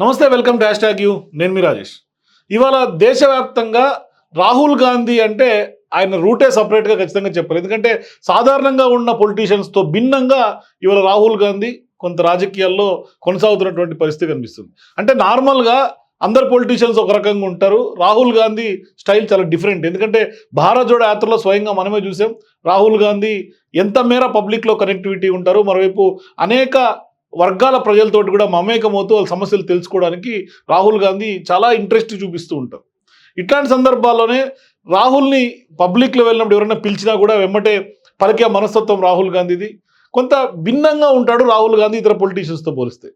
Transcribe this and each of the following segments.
Namaste welcome to hashtag you. నేను మీ రాజేష్. ఇవాళ దేశవ్యాప్తంగా రాహుల్ గాంధీ అంటే ఆయన రూటే సపరేట్గా ఖచ్చితంగా చెప్పారు ఎందుకంటే సాధారణంగా ఉన్న పొలిటీషియన్స్తో భిన్నంగా ఇవాళ రాహుల్ గాంధీ కొంత రాజకీయాల్లో కొనసాగుతున్నటువంటి పరిస్థితి కనిపిస్తుంది. అంటే నార్మల్గా అందరు పొలిటీషియన్స్ ఒక రకంగా ఉంటారు. రాహుల్ గాంధీ స్టైల్ చాలా డిఫరెంట్ ఎందుకంటే భారత్ జోడో యాత్రలో స్వయంగా మనమే చూసాం. రాహుల్ గాంధీ ఎంత మేర పబ్లిక్లో కనెక్టివిటీ ఉంటారు. మరోవైపు అనేక వర్గాల ప్రజలతోటి కూడా మమేకమవుతూ వాళ్ళ సమస్యలు తెలుసుకోవడానికి రాహుల్ గాంధీ చాలా ఇంట్రెస్ట్ చూపిస్తూ ఉంటారు. ఇట్లాంటి సందర్భాల్లోనే రాహుల్ని పబ్లిక్లో వెళ్ళినప్పుడు ఎవరైనా పిలిచినా కూడా వెమ్మటే పలికే మనస్తత్వం రాహుల్ గాంధీది. కొంత భిన్నంగా ఉంటాడు రాహుల్ గాంధీ ఇతర పొలిటీషియన్స్తో పోలిస్తే.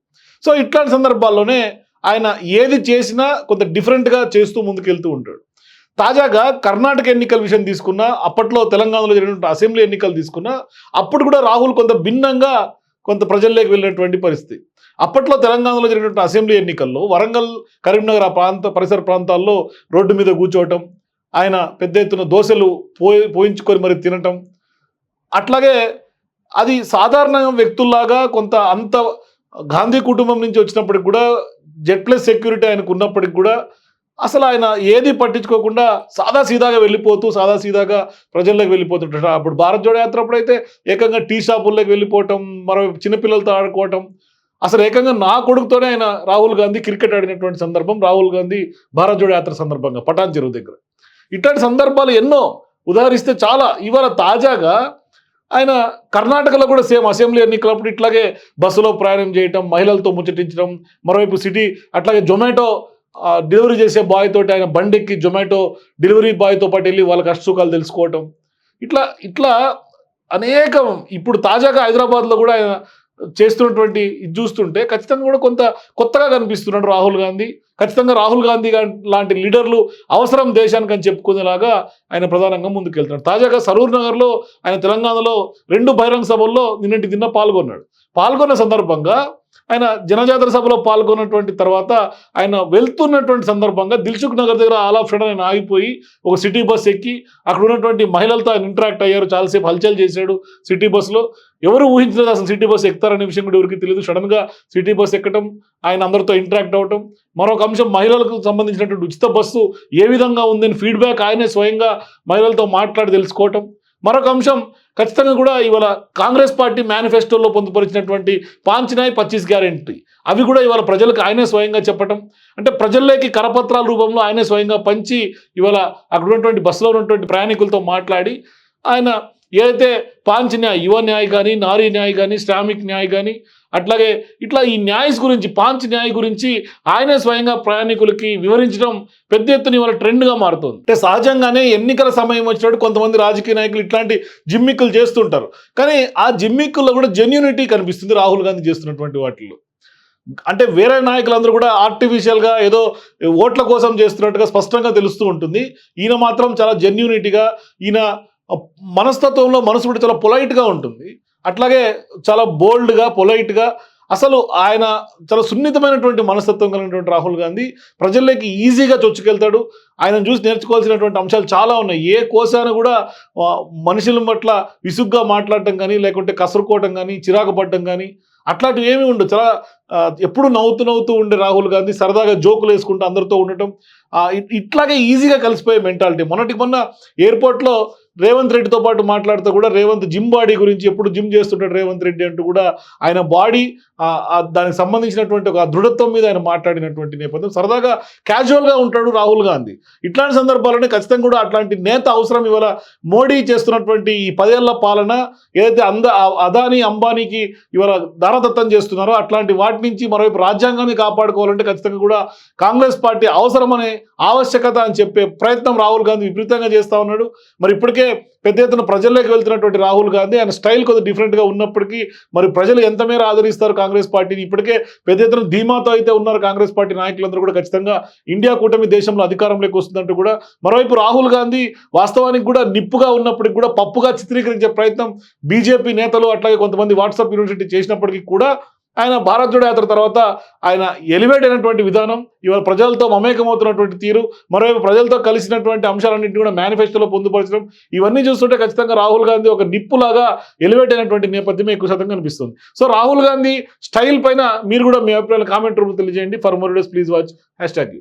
సో ఇట్లాంటి సందర్భాల్లోనే ఆయన ఏది చేసినా కొంత డిఫరెంట్గా చేస్తూ ముందుకెళ్తూ ఉంటాడు. తాజాగా కర్ణాటక ఎన్నికల విషయం తీసుకున్నా అప్పట్లో తెలంగాణలో జరిగినటువంటి అసెంబ్లీ ఎన్నికలు తీసుకున్నా అప్పుడు కూడా రాహుల్ కొంత భిన్నంగా కొంత ప్రజల్లోకి వెళ్ళినటువంటి పరిస్థితి. అప్పట్లో తెలంగాణలో జరిగినటువంటి అసెంబ్లీ ఎన్నికల్లో వరంగల్ కరీంనగర్ ఆ ప్రాంత పరిసర ప్రాంతాల్లో రోడ్డు మీద కూర్చోవటం ఆయన పెద్ద ఎత్తున దోశలు పోయి పోయించుకొని మరి తినటం. అట్లాగే అది సాధారణ వ్యక్తుల్లాగా కొంత అంత గాంధీ కుటుంబం నుంచి వచ్చినప్పటికి కూడా జెడ్ ప్లస్ సెక్యూరిటీ ఆయనకు ఉన్నప్పటికి కూడా అసలు ఆయన ఏది పట్టించుకోకుండా సాదా సీదాగా వెళ్ళిపోతూ సాదా సీదాగా ప్రజల్లోకి వెళ్ళిపోతుంటాడు. అప్పుడు భారత్ జోడో యాత్ర అప్పుడైతే ఏకంగా టీ షాపుల్లోకి వెళ్ళిపోవటం మరో చిన్నపిల్లలతో ఆడుకోవటం. అసలు ఏకంగా నా కొడుకుతోనే ఆయన రాహుల్ గాంధీ క్రికెట్ ఆడినటువంటి సందర్భం రాహుల్ గాంధీ భారత్ జోడో యాత్ర సందర్భంగా పటాన్ చెరువు దగ్గర. ఇట్లాంటి సందర్భాలు ఎన్నో ఉదాహరిస్తే చాలా. ఇవాళ తాజాగా ఆయన కర్ణాటకలో కూడా సేమ్ అసెంబ్లీ ఎన్నికలప్పుడు ఇట్లాగే బస్సులో ప్రయాణం చేయటం మహిళలతో ముచ్చటించడం మరోవైపు సిటీ అట్లాగే జొమాటో డెలివరీ చేసే బాయ్ తోటి ఆయన బండెక్కి జొమాటో డెలివరీ బాయ్తో పాటు వెళ్ళి వాళ్ళ కష్టసుఖాలు తెలుసుకోవటం. ఇట్లా ఇట్లా అనేకం ఇప్పుడు తాజాగా హైదరాబాద్లో కూడా ఆయన చేస్తున్నటువంటి ఇది చూస్తుంటే ఖచ్చితంగా కూడా కొంత కొత్తగా కనిపిస్తున్నాడు రాహుల్ గాంధీ. ఖచ్చితంగా రాహుల్ గాంధీ లాంటి లీడర్లు అవసరం దేశానికి అని చెప్పుకునేలాగా ఆయన ప్రధానంగా ముందుకెళ్తున్నాడు. తాజాగా సరూర్ నగర్లో ఆయన తెలంగాణలో రెండు బహిరంగ సభల్లో నిన్నటి దిన్న పాల్గొన్నాడు. పాల్గొన్న సందర్భంగా ఆయన జనజాతర సభలో పాల్గొన్నటువంటి తర్వాత ఆయన వెళ్తున్నటువంటి సందర్భంగా దిల్సుఖ్ నగర్ దగ్గర ఆల్ ఆఫ్ సడన్ ఆయన ఆగిపోయి ఒక సిటీ బస్ ఎక్కి అక్కడ ఉన్నటువంటి మహిళలతో ఆయన ఇంటరాక్ట్ అయ్యారు. చాలాసేపు హల్చల్ చేశాడు సిటీ బస్సులో. ఎవరు ఊహించలేదు అసలు సిటీ బస్ ఎక్కుతారనే విషయం కూడా ఎవరికి తెలియదు. సడన్గా సిటీ బస్ ఎక్కడం ఆయన అందరితో ఇంటరాక్ట్ అవ్వటం మరొక అంశం మహిళలకు సంబంధించినటువంటి ఉచిత బస్సు ఏ విధంగా ఉందని ఫీడ్బ్యాక్ ఆయనే స్వయంగా మహిళలతో మాట్లాడి తెలుసుకోవటం. మరొక అంశం ఖచ్చితంగా కూడా ఇవాళ కాంగ్రెస్ పార్టీ మేనిఫెస్టోలో పొందుపరిచినటువంటి పాంచినాయి పచ్చీస్ గ్యారెంటీ. అవి కూడా ఇవాళ ప్రజలకు ఆయనే స్వయంగా చెప్పటం. అంటే ప్రజల్లోకి కరపత్రాల రూపంలో ఆయనే స్వయంగా పంచి ఇవాళ అక్కడ ఉన్నటువంటి బస్సులో ఉన్నటువంటి ప్రయాణికులతో మాట్లాడి ఆయన ఏదైతే పాంచ్ న్యాయ్ యువ న్యాయ్ కానీ నారీ న్యాయ్ కానీ శ్రామిక్ న్యాయ్ కానీ అట్లాగే ఇట్లా ఈ న్యాయస్ గురించి పాంచ్ న్యాయ గురించి ఆయనే స్వయంగా ప్రయాణికులకి వివరించడం పెద్ద ఎత్తున ఇవాళ ట్రెండ్గా మారుతుంది. అంటే సహజంగానే ఎన్నికల సమయం వచ్చినట్టు కొంతమంది రాజకీయ నాయకులు ఇట్లాంటి జిమ్మిక్కులు చేస్తుంటారు. కానీ ఆ జిమ్మిక్కుల్లో కూడా జెన్యునిటీ కనిపిస్తుంది రాహుల్ గాంధీ చేస్తున్నటువంటి వాటిల్లో. అంటే వేరే నాయకులందరూ కూడా ఆర్టిఫిషియల్గా ఏదో ఓట్ల కోసం చేస్తున్నట్టుగా స్పష్టంగా తెలుస్తూ ఉంటుంది. ఈయన మాత్రం చాలా జెన్యునిటీగా ఈయన మనస్తత్వంలో మనసు కూడా చాలా పొలైట్గా ఉంటుంది. అట్లాగే చాలా బోల్డ్గా పొలైట్గా అసలు ఆయన చాలా సున్నితమైనటువంటి మనస్తత్వం కలిగినటువంటి రాహుల్ గాంధీ ప్రజల్లోకి ఈజీగా చొచ్చుకెళ్తాడు. ఆయన చూసి నేర్చుకోవాల్సినటువంటి అంశాలు చాలా ఉన్నాయి. ఏ కోశాన కూడా మనుషుల పట్ల విసుగ్గా మాట్లాడటం కానీ లేకుంటే కసరుకోవటం కానీ చిరాకు పడటం కానీ అట్లాంటివి ఏమీ ఉండవు. చాలా ఎప్పుడు నవ్వుతూ నవ్వుతూ ఉండే రాహుల్ గాంధీ సరదాగా జోకులు వేసుకుంటూ అందరితో ఉండటం ఇట్లాగే ఈజీగా కలిసిపోయే మెంటాలిటీ. మొన్నటికి మొన్న ఎయిర్పోర్ట్లో రేవంత్ రెడ్డితో పాటు మాట్లాడుతూ కూడా రేవంత్ జిమ్ బాడీ గురించి ఎప్పుడు జిమ్ చేస్తుంటాడు రేవంత్ రెడ్డి అంటూ కూడా ఆయన బాడీ దానికి సంబంధించినటువంటి ఒక దృఢత్వం మీద ఆయన మాట్లాడినటువంటి నేపథ్యం. సరదాగా క్యాజువల్గా ఉంటాడు రాహుల్ గాంధీ. ఇట్లాంటి సందర్భాల్లోనే ఖచ్చితంగా కూడా అట్లాంటి నేత అవసరం ఇవాళ మోడీ చేస్తున్నటువంటి ఈ పదేళ్ళ పాలన ఏదైతే అంద అదానీ అంబానీకి ఇవాళ దానదత్తం చేస్తున్నారో అట్లాంటి వాటి నుంచి మరోవైపు రాజ్యాంగాన్ని కాపాడుకోవాలంటే ఖచ్చితంగా కూడా కాంగ్రెస్ పార్టీ అవసరమనే ఆవశ్యకత అని చెప్పే ప్రయత్నం రాహుల్ గాంధీ విపరీతంగా చేస్తా ఉన్నాడు. మరి ఇప్పటికే పెద్ద ఎత్తున ప్రజల్లోకి వెళ్తున్నటువంటి రాహుల్ గాంధీ ఆయన స్టైల్ కొద్దిగా డిఫరెంట్గా ఉన్నప్పటికీ మరి ప్రజలు ఎంత మేర ఆదరిస్తారు కాంగ్రెస్ పార్టీని? ఇప్పటికే పెద్ద ఎత్తున ధీమాతో అయితే ఉన్నారు కాంగ్రెస్ పార్టీ నాయకులందరూ కూడా ఖచ్చితంగా ఇండియా కూటమి దేశంలో అధికారంలోకి వస్తుందంటూ కూడా మరోవైపు రాహుల్ గాంధీ వాస్తవానికి కూడా నిప్పుగా ఉన్నప్పటికీ కూడా పప్పుగా చిత్రీకరించే ప్రయత్నం బీజేపీ నేతలు అట్లాగే కొంతమంది వాట్సాప్ యూనివర్సిటీ చేసినప్పటికీ కూడా ఆయన భారత్ జోడో యాత్ర తర్వాత ఆయన ఎలివేట్ అయినటువంటి విధానం ఇవాళ ప్రజలతో మమేకమవుతున్నటువంటి తీరు మరోవైపు ప్రజలతో కలిసినటువంటి అంశాలన్నింటినీ కూడా మేనిఫెస్టోలో పొందుపరచడం ఇవన్నీ చూస్తుంటే ఖచ్చితంగా రాహుల్ గాంధీ ఒక నిప్పులాగా ఎలివేట్ అయినటువంటి నేపథ్యమే ఎక్కువ శాతం కనిపిస్తుంది సో రాహుల్ గాంధీ స్టైల్ పైన మీరు కూడా మీ అభిప్రాయాలు కామెంట్ రూపంలో తెలియజేయండి. For more days please watch hashtag